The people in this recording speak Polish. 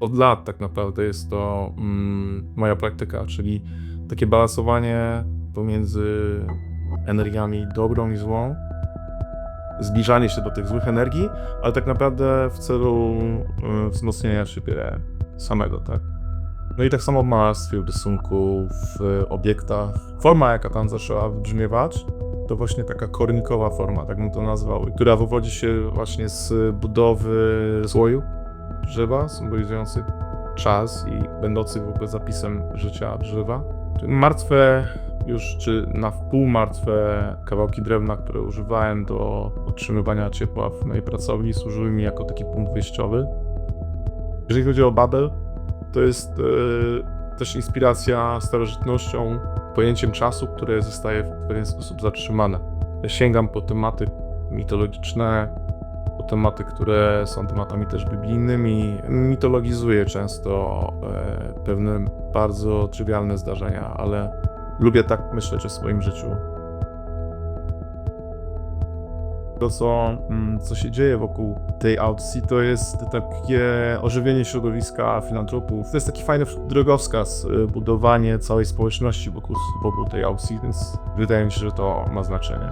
Od lat tak naprawdę jest to mm, moja praktyka, czyli takie balansowanie pomiędzy energiami dobrą i złą, zbliżanie się do tych złych energii, ale tak naprawdę w celu y, wzmocnienia siebie samego, tak? No i tak samo malarstwie, w rysunku, w obiektach. Forma, jaka tam zaczęła wybrzmiewać, to właśnie taka kornikowa forma, tak bym to nazwał, która wywodzi się właśnie z budowy słoju drzewa, symbolizujący czas i będący w ogóle zapisem życia drzewa. Martwe już, czy na wpół martwe kawałki drewna, które używałem do otrzymywania ciepła w mojej pracowni, służyły mi jako taki punkt wyjściowy. Jeżeli chodzi o Babel, to jest e, też inspiracja starożytnością, pojęciem czasu, które zostaje w pewien sposób zatrzymane. Sięgam po tematy mitologiczne, tematy, które są tematami też biblijnymi. Mitologizuję często e, pewne bardzo trywialne zdarzenia, ale lubię tak myśleć o swoim życiu. To, co, mm, co się dzieje wokół tej aukcji, to jest takie ożywienie środowiska filantropów. To jest taki fajny drogowskaz, y, budowanie całej społeczności wokół, wokół tej aukcji, więc wydaje mi się, że to ma znaczenie.